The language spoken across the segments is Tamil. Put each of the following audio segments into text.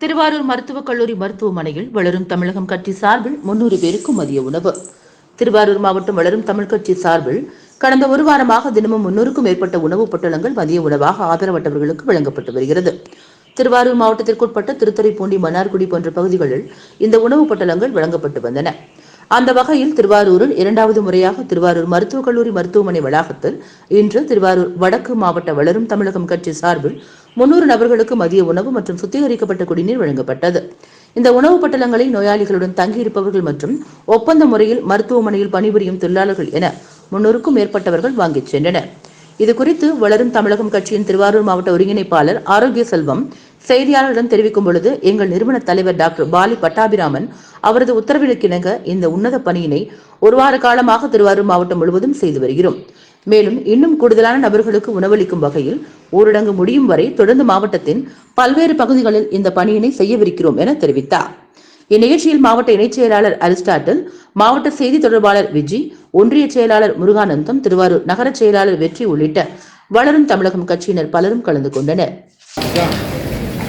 திருவாரூர் மருத்துவக் கல்லூரி மருத்துவமனையில் வளரும் தமிழகம் கட்சி சார்பில் முன்னூறு பேருக்கு மதிய உணவு. திருவாரூர் மாவட்டம் வளரும் தமிழ் கட்சி சார்பில் கடந்த ஒரு வாரமாக தினமும் முன்னூறுக்கும் மேற்பட்ட உணவுப் பொட்டலங்கள் மதிய உணவாக ஆதரவற்றவர்களுக்கு வழங்கப்பட்டு வருகிறது. திருவாரூர் மாவட்டத்திற்குட்பட்ட திருத்துறைப்பூண்டி மன்னார்குடி போன்ற பகுதிகளில் இந்த உணவுப் பொட்டலங்கள் வழங்கப்பட்டு வந்தன. அந்த வகையில் திருவாரூரில் இரண்டாவது முறையாக திருவாரூர் மருத்துவக் கல்லூரி மருத்துவமனை வளாகத்தில் இன்று திருவாரூர் வடக்கு மாவட்ட வளரும் தமிழகம் கட்சி சார்பில் முன்னூறு நபர்களுக்கு மதிய உணவு மற்றும் சுத்திகரிக்கப்பட்ட குடிநீர் வழங்கப்பட்டது. இந்த உணவு பட்டலங்களை நோயாளிகளுடன் தங்கியிருப்பவர்கள் மற்றும் ஒப்பந்த முறையில் மருத்துவமனையில் பணிபுரியும் தொழிலாளர்கள் என முன்னூறுக்கும் மேற்பட்டவர்கள் வாங்கிச் சென்றனர். இது குறித்து வளரும் தமிழகம் கட்சியின் திருவாரூர் மாவட்ட ஒருங்கிணைப்பாளர் ஆரோக்கிய செல்வம் செய்தியாளர்களிடம் தெரிவிக்கும் பொழுது எங்கள் நிறுவன தலைவர் டாக்டர் பாலி பட்டாபிராமன் அவரது உத்தரவிலுக்கிணங்க இந்த உன்னத பணியினை ஒரு வார காலமாக திருவாரூர் மாவட்டம் முழுவதும் செய்து வருகிறோம். மேலும் இன்னும் கூடுதலான நபர்களுக்கு உணவளிக்கும் வகையில் ஊரடங்கு முடியும் வரை தொடர்ந்து மாவட்டத்தின் பல்வேறு பகுதிகளில் இந்த பணியினை செய்யவிருக்கிறோம் என தெரிவித்தார். இந்நிகழ்ச்சியில் மாவட்ட இணைச் செயலாளர் அரிஸ்டாட்டில் மாவட்ட செய்தி தொடர்பாளர் விஜி ஒன்றிய செயலாளர் முருகானந்தம் திருவாரூர் நகர செயலாளர் வெற்றி உள்ளிட்ட வளரும் தமிழகம் கட்சியினர் பலரும் கலந்து கொண்டனர்.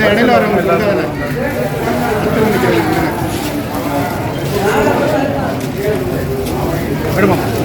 ഇടയിൽ വരുമ്പോൾ വിടുമോ